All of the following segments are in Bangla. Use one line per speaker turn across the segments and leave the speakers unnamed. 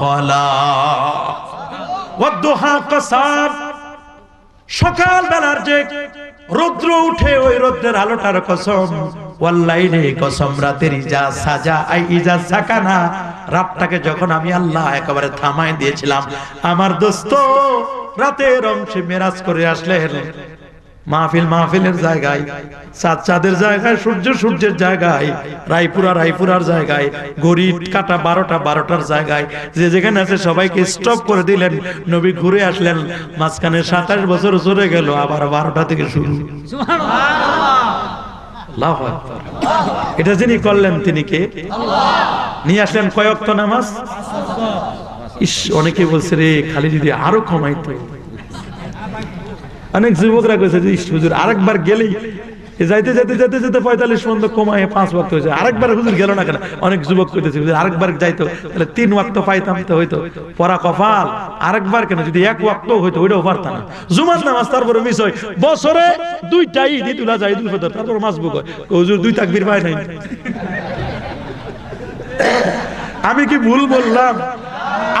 কলা সকাল বেলার যে রৌদ্র উঠে ওই রৌদ্রের আলোটার কসম, ওয়াল্লাইলে কসম, রাতের ইজা সাজা, আই ইজা সাকানা। রাতটাকে যখন আমি আল্লাহ একেবারে থামাই দিয়েছিলাম, আমার দোস্ত, রাতের অংশে মেরাজ করে আসলেন। মাহফিল মাহফিলের জায়গায় চাঁদ চাঁদের জায়গায়, সূর্য সূর্যের জায়গায়, রায়পুরা রায়পুরার জায়গায় গড়ি কাটা বারোটা বারোটার জায়গায়, যে যেখানে আছে সবাইকে স্টপ করে দিলেন, নবী ঘুরে আসলেন, মাঝখানে সাতাশ বছর চলে গেল, আবার বারোটা থেকে শুরু। এটা যিনি করলেন, তিনি কে? নিয়ে আসলেন কয়ক্ত নামাজ। ইস, অনেকে বলছে রে খালি যদি আরও কমাইতো। অনেক যুবকরা কইছে যে হুজুর, আরেকবার গেলেই এ যাইতে যাইতে যেতে যেতে পঁয়তাল্লিশ পর্যন্ত কমায় পাঁচ ওয়াক্ত হয়েছে। আরেকবার হুজুর গেল না কেন? অনেক যুবক কইতেছে, হুজুর, আরেকবার যাইতো, তাহলে তিন ওয়াক্ত পাইতাম তো হইতো। পরা কপাল আরেকবার কেন? যদি এক ওয়াক্ত হইতো, ওইটাও পারতাম না। জুমার নামাজ তারপরে মিস হয়। বছরে দুইটাই ঈদ উল আজহা ঈদুল ফিতর তারপরে মাস বুক হয় হুজুর, দুই তাকবীর পায় নাই। আমি কি ভুল বললাম?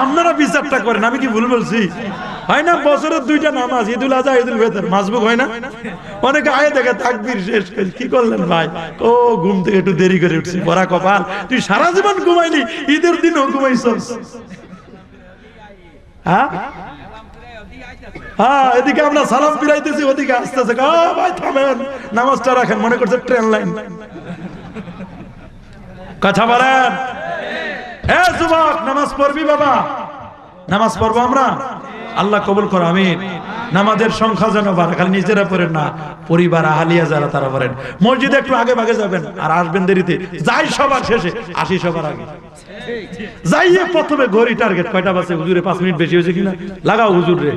আপনারা বিচারটা করেন, আমি কি ভুল বলছি? হয় না, বছরের দুইটা নামাজ, ঈদুল আজহা, ঈদুল ফিতর মাসবুক হয় না? অনেকে আয়ে দেখে তাকবীর শেষ করে, কি করলেন ভাই? ও, ঘুম থেকে একটু দেরি করে উঠছি পড়া কপাল। তুই সারা জীবন ঘুমাইলি, ঈদের দিনও ঘুমাইছস। হ্যাঁ? হ্যাঁ এদিকে আমরা সালাম ফিরাইতেছি, ওদিকে আসতেছে। ভাই, থামেন। নামাজটা রাখেন, মনে করছে ট্রেন লাইন। কথা বলেন। এ, যুবক, নামাজ পড়বি বাবা। নামাজ পড়ব আমরা? আল্লাহ কবুল করো, আমিন। নামাজের সংখ্যা যেন বাড়ে, খালি নিজেরা পড়েন না, পরিবার, আহালিয়া যারা, তারা পড়েন। মসজিদে একটু আগে ভাগে যাবেন, আর আসবেন দেরিতে। যাই সবার শেষে, আসি সবার আগে। প্রথমে ঘড়ি টার্গেট কয়টা বাজে হুজুরে পাঁচ মিনিট বেশি হয়েছে কিনা? লাগাও হুজুর রে।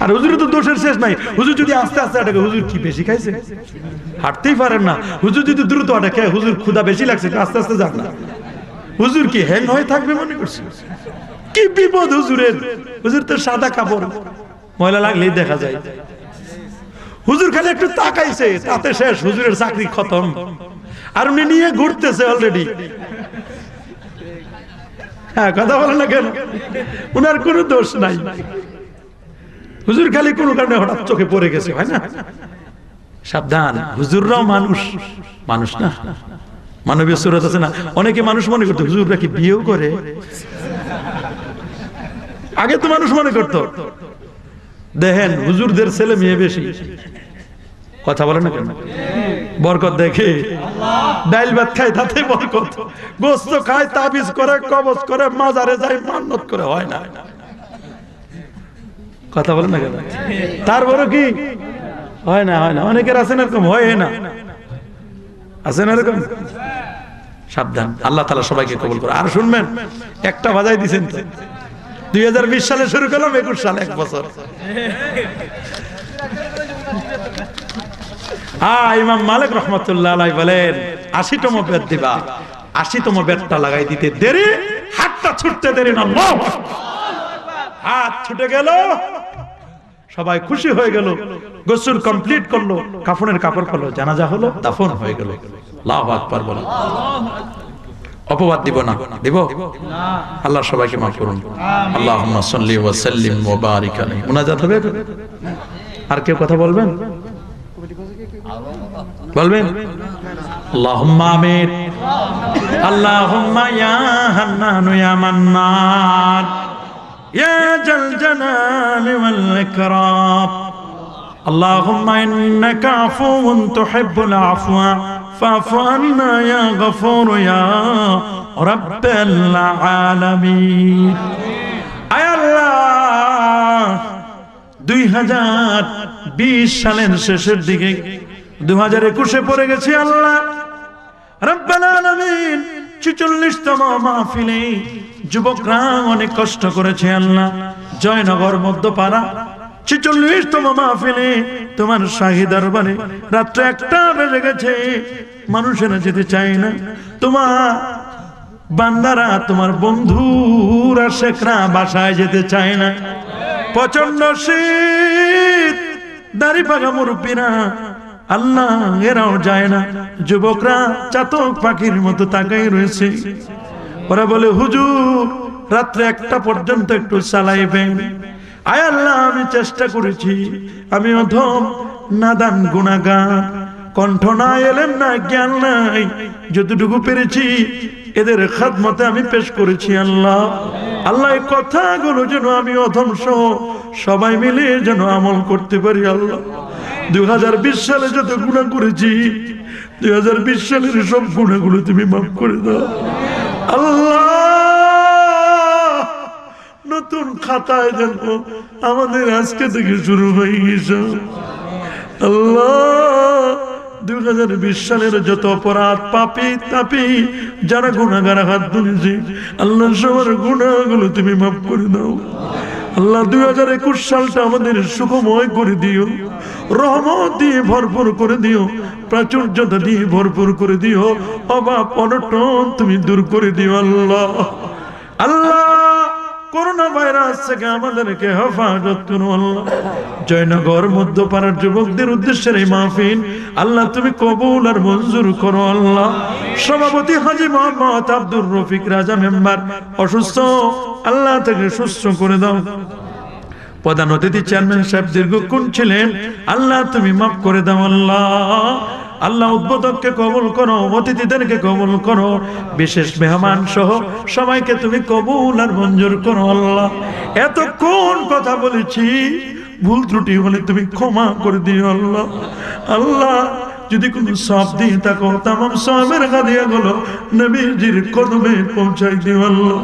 আর হুজুরের তো দোষের শেষ নাই। হুজুর যদি আস্তে আস্তে হুজুর কি বেশি খাইছে? হাঁটতেই পারেন না। হুজুর যদি দ্রুত হুজুর ক্ষুদা বেশি লাগছে আস্তে আস্তে যান না। হুজুর কি হ্যাং হয়ে থাকবে মনে করছি কি বিপদ হুজুরের? হুজুর তো সাদা কাপড়, ময়লা লাগলেই দেখা যায়। হুজুর খালি একটু তাকাইছে, তাতে শেষ, হুজুরের চাকরি খতম। আর উনি নিয়ে ঘুরতেছে অলরেডি হ্যাঁ কথা বলে না কেন? উনার কোনো দোষ নাই। হুজুর খালি কোনো কারণে হঠাৎ চোখে পড়ে গেছে, হয় না? সাবধান, হুজুররাও মানুষ। মানুষ না? মানবীয় সুরত আছে না? অনেকে মানুষ মনে করতো, হুজুররা কি বিয়েও করে? আগে তো মানুষ মনে করতো, দেখেন, হুজুরদের ছেলে মেয়ে বেশি। কথা বলে না কেন? বরকত দেখে। ডাইল ভাত খায় তাতে বরকত। গোস্ত খায়, তাবিজ করে, কবজ করে, মাজারে যায়, মান্নত করে, হয় না। কথা বলে না কেন? তারপরে কি? হয় না হয় না। অনেকের আছেন এরকম, হয় না। আছেন এরকম? সাবধান। আল্লাহ তালা সবাইকে কবুল করে আর শুনবেন, একটা বাজাই দিছেন দুই হাজার বিশ সালে শুরু করলাম, একুশ সালে, এক বছর। হ্যাঁ লাগাই দিতে দেরি, হাতটা ছুটতে দেরি না হাত ছুটে গেল সবাই খুশি হয়ে গেল। গোসল কমপ্লিট করল, কাফনের কাপড় পরলো, জানাজা হলো, দাফন হয়ে গেল। লাভ আকবার বলো অপবাদ দিব না, দিব? আল্লাহ সবাইকে মাফ করুন। আল্লাহ সাল্লি ওয়া সাল্লিম ওয়া বারিক মুনাজাত হবে? আর কেউ কথা বলবেন? বলবেন? আল্লাহুম্মা আমিন। আল্লাহুম্মা ইয়া হান্নানু ইয়া মান্নান। ইয়া জাল জালালি ওয়াল ইকরাম اللهم إنك عفو تحب العفو فاعف عنا يا غفور يا رب العالمين আয় আল্লাহ দুই হাজার বিশ সালের শেষের দিকে দু হাজার একুশে পড়ে গেছে আল্লাহ রব্বাল আলামিন ছিচল্লিশতম মাহফিলে যুবকরা অনেক কষ্ট করেছে, আল্লাহ। জয়নগর, মধ্যপাড়া। ছিচল্লিশতম মাহফিলে তোমার শাহী দরবারে রাত্রে একটা বেজে গেছে। মানুষেরা যেতে চায় না। তোমার বান্দারা, তোমার বন্ধুরা, শেখরা বাসায় যেতে চায় না। প্রচণ্ড শীত, দাড়ি পাকা মুরব্বীরা আল্লাহ এরাও যায় না। যুবকরা চাতক পাখির মতো তাকাই রয়েছে। ওরা বলে, হুজুর, রাত্রে একটা পর্যন্ত একটু চালাইবেন। আয় আল্লাহ, আমি চেষ্টা করেছি। আমি অধম, নাদান গুণাগান কণ্ঠ না এলেন না জ্ঞান নাই। যতটুকু পেরেছি, এদের খাদমতে আমি পেশ করেছি আল্লাহ। আল্লাহ কথাগুলো যেন আমি অধম সহ সবাই মিলে যেন আমল করতে পারি আল্লাহ। দুই হাজার বিশ সালে যত গুণা করেছি, দুই হাজার বিশ সালের সব গুণাগুলো তুমি মাফ করে দাও। আল্লাহ! নতুন খাতায় যেন আমাদের আজকে থেকে শুরু হয়ে গেছে। আল্লাহ! দুই হাজার বিশ সালের যত অপরাধ, পাপি, তাপি, যারা গুণাগার হাত ধরেছে আল্লাহ সবার গুণাগুলো তুমি মাফ করে দাও। আল্লাহ দুই হাজার একুশ সালটা আমাদের সুখময় করে দিও। রহমত দিয়ে ভরপুর করে দিও। প্রাচুর্যতা দিয়ে ভরপুর করে দিও। অভাব অনটন তুমি দূর করে দিও আল্লাহ। আল্লাহ! করোনা ভাইরাস থেকে আমাদেরকে হেফাজত করো আল্লাহ। জয়নগর, মধ্যপাড়ার যুবকদের উদ্দেশ্যে এই মাহফিল। আল্লাহ, তুমি কবুল আর মঞ্জুর করো আল্লাহ। সভাপতি হাজি মোহাম্মদ আব্দুর রফিক রাজা মেম্বার, অসুস্থ। আল্লাহ থেকে সুস্থ করে দাও। প্রধান অতিথি চেয়ারম্যান সাহেব দীর্ঘক্ষণ ছিলেন। আল্লাহ, তুমি মাফ করে দাও আল্লাহ। আল্লাহ উদ্বোধককে কবুল করো, অতিথিদেরকে কবুল করো, বিশেষ মেহমান সহ সবাইকে তুমি কবুল আর মঞ্জুর করো, আল্লাহ। এত কোন কথা বলেছি, ভুল ত্রুটি হলে তুমি ক্ষমা করে দিও, আল্লাহ। আল্লাহ যদি কোন সব দিয়ে থাকো, তামাম সবের গাদিয়া গুলো নবীজির কদমে পৌঁছাই দিও আল্লাহ।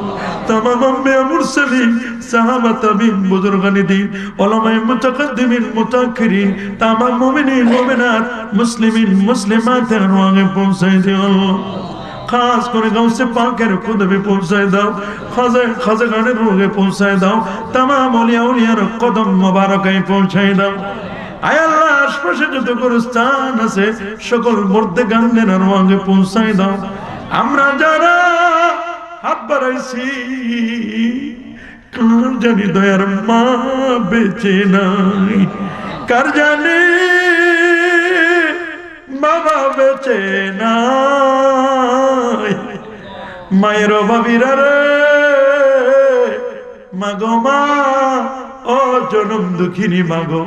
তামাম আম্বিয়া মুরসালিন, সাহাবা তাবিন, বুজুরগানি দিন, ওলামায়ে মুতাকাদ্দিমিন মুতাআখিরিন তামাম মুমিনিন, মুমিনাত, মুসলিমিন, মুসলিমাতের রোগে পৌঁছাই দিও আল্লাহ। খাস করে গাউসে পাকের কদমে পৌঁছায় দাও, খাজা খাজা গানের রোগে পৌঁছায় দাও, তামাম অলিয়া উলিয়ার কদম মোবারকায় পৌঁছায় দাও। আয় আল্লাহ আশপাশে যত গোরস্থান আছে, সকল মর্দে গান্ডের রোগে পৌঁছায় দাও। আমরা যারা হাত বাড়াইছি, কার জানি দয়ার মা বেঁচে নাই? কার বাবা বেঁচে নাই? মায়ের অভাবীরা রে, মাগো মা ও জনম দুঃখিনী মাগো।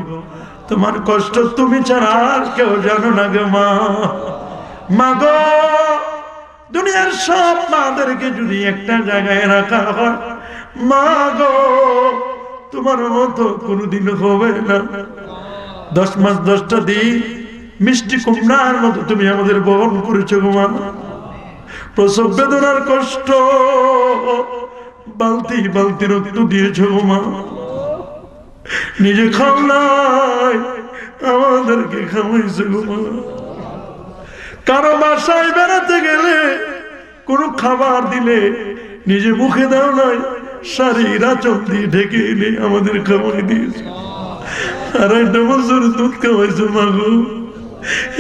তোমার কষ্ট তুমি ছাড়া আর কেউ জানো না গো মা। মাগো, দুনিয়ার সব মাদেরকে যদি একটা জায়গায় রাখা হয় মা গো তোমার মতো কোনোদিন হবে না। দশ মাস, দশটা দিন মিষ্টি কুমড়ার মতো তুমি আমাদের বহন করেছ গো মা। প্রসব বেদনার কষ্ট, বালতি বালতি রক্ত দিয়েছ গো মা। নিজে খাও নাই, আমাদেরকে খাওয়াইছো কারও বাসায় বেড়াতে গেলে কোনো খাবার দিলে নিজে মুখে দাও নাই শাড়ির আচল দিয়ে ঢেকে এনে আমাদের খাওয়াই দিয়েছে। আর একটা বছর দুধ খাওয়াইছো মাগো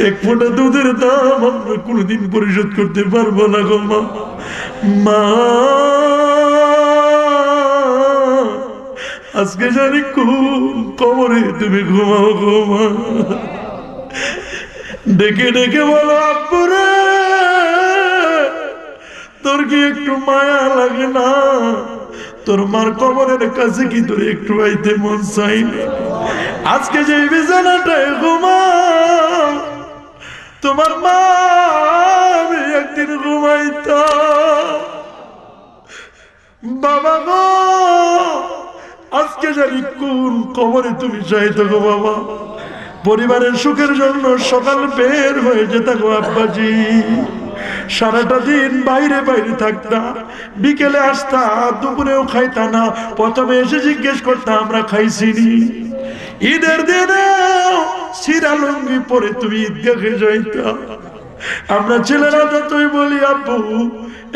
এক ফোঁটা দুধের দাম আমরা কোনোদিন পরিশোধ করতে পারব না গো মা। মা। আজকে জানি কোন কবরে তুমি ঘুমাও গো মা ডেকে ডেকে বলো আব্বুরে তোর কি একটু মায়া লাগে না? তোর মার কবরের কাছে কি তোর একটু আইতে মন চাই আজকে যে বিছানাটায় ঘুমাও, তোমার মা একদিন ঘুমাইতাম। বাবা গো আজকে জানি কোন কবরে তুমি চাইতো গো বাবা। পরিবারের সুখের জন্য সকাল বের হয়ে যেতে গো আব্বাজি। সারাটা দিন বাইরে বাইরে থাকতা, বিকেলে আসতা, দুপুরেও খাইতা না, প্রথমে এসে জিজ্ঞেস করতাম আমরা খাইছিনি ঈদের দিনে সিরা লুঙ্গি পরে তুমি ঈদগাহে যাইতা। আমরা ছেলেরা যতই বলি, আব্বু,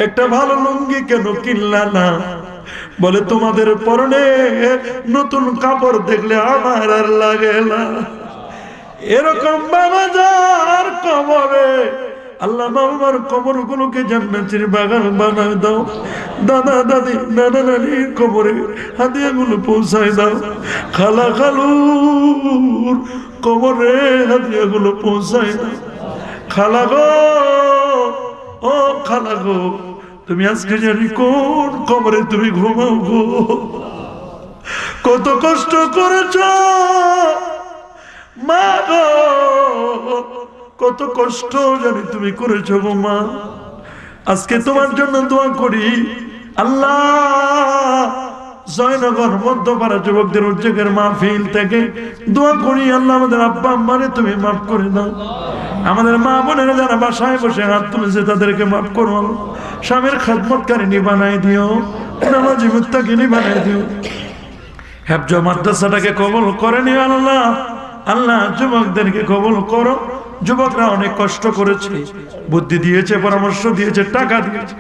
একটা ভালো লুঙ্গি কেন কিনলা না? বলে, তোমাদের পরনে নতুন কাপড় দেখলে আমার আর লাগে না। এরকম বাবা যার কবরে আল্লাহ বাবার কবর গুলোকে জান্নাতের বাগান বানায় দাও। দাদা, দাদি, নানা নানির কবরে হাতিয়া গুলো পৌঁছায় দাও। খালা খালুর কবরে হাতিয়া গুলো পৌঁছায় দাও। খালা গো, ও খালা গো তুমি আজকে জানি কোন কবরে তুমি ঘুমাবো? কত কষ্ট করেছ? মা গো, কত কষ্ট জানি তুমি করেছ গো মা। আজকে তোমার জন্য দোয়া করি, আল্লাহ। জয়নগর মধ্যপাড়া যুবকদের উদ্যোগের মাহফিল থেকে দোয়া করি, আল্লাহ আমাদের আব্বা আম্মারে তুমি মাফ করে দাও। আমাদের মা বোনেরা যারা বাসায় বসে হাত তুলেছে, তাদেরকে মাফ করো স্বামীর খাদমতকারিনী বানাই দিও, নামাজি মুত্তাকিনী বানাই দিও। হেফজ মাদ্রাসাটাকে কবল করে নিও আল্লাহ। আল্লাহ, যুবকদেরকে কবল করো। যুবকরা অনেক কষ্ট করেছে। বুদ্ধি দিয়েছে, পরামর্শ দিয়েছে, টাকা দিয়েছে।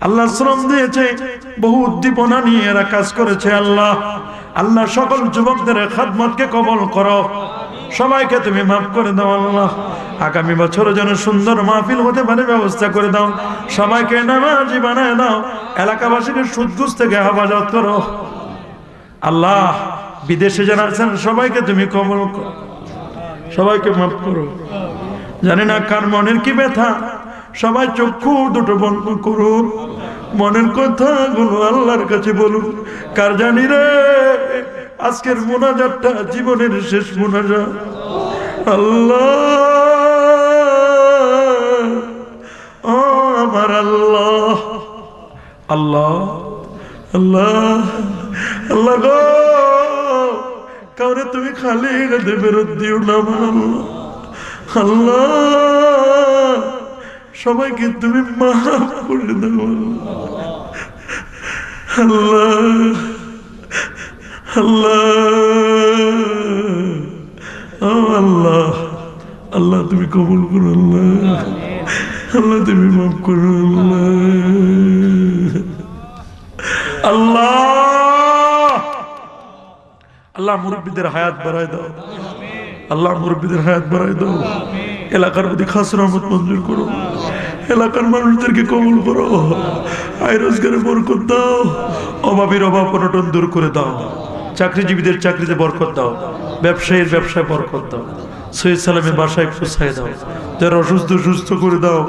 আল্লাহ শ্রম দিয়েছে বহু উদ্দীপনা নিয়ে এরা কাজ করেছে আল্লাহ। আল্লাহ সকল যুবকদের খাদমতকে কবল করো। সবাইকে তুমি মাফ করে দাও আল্লাহ। আগামী বছর যেন সুন্দর মাহফিল হতে পারে, ব্যবস্থা করে দাও। সবাইকে নামাজি বানায় দাও। এলাকাবাসীকে সুদগুজ থেকে হেফাজত করো। আল্লাহ, বিদেশে যারা আছেন, সবাইকে তুমি কবল করো। সবাইকে মাফ করো। জানি না কার মনের কি ব্যথা। সবাই চক্ষু দুটো বন্ধ করুন। মনের কথাগুলো আল্লাহর কাছে বলুন। কার জানি রে? আজকের মোনাজাতটা জীবনের শেষ মোনাজাত। আল্লাহ। ও আমার আল্লাহ। আল্লাহ। আল্লাহ। আল্লাহ গো। কাউরে তুমি খালি রেখে ফেরত দিও না আমার আল্লাহ। আল্লাহ। সবাইকে তুমি মাফ করে দাও। আল্লাহ আল্লাহ তুমি কবুল করো, আল্লাহ। আল্লাহ তুমি মাফ করো আল্লাহ আল্লাহ মুরব্বীদের হায়াত বাড়ায় দাও। আল্লাহ মুরব্বীদের হায়াত বাড়ায় দাও। এলাকার প্রতি খাস রহমত মঞ্জুর করো। এলাকার মানুষদেরকে কবুল করো। আয় রোজগারে বরকত দাও। অভাবের অভাব অনটন দূর করে দাও। চাকরিজীবীদের চাকরিতে বরকত দাও। ব্যবসায়ীর ব্যবসায় বরকত দাও। সৈয়দ সালামের বাসায় পোষায় দাও। যারা অসুস্থ, সুস্থ করে দাও।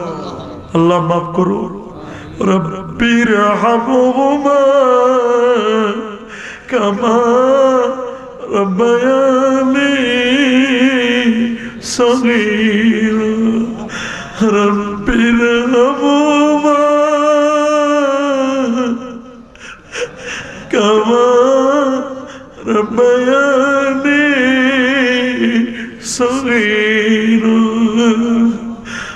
আল্লাহ মাফ করো। রব্বির কামা রব্বায়ানি صغيرا رب ارحمهما كما ربياني صغيرا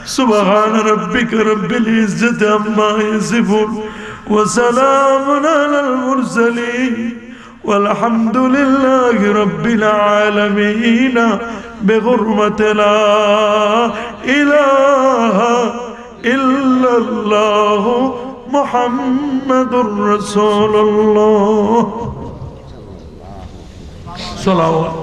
سبحان ربك رب العزة عما يصفون وسلام على المرسلين والحمد لله رب العالمين بغرمة لا إله إلا الله محمد رسول الله. صلوات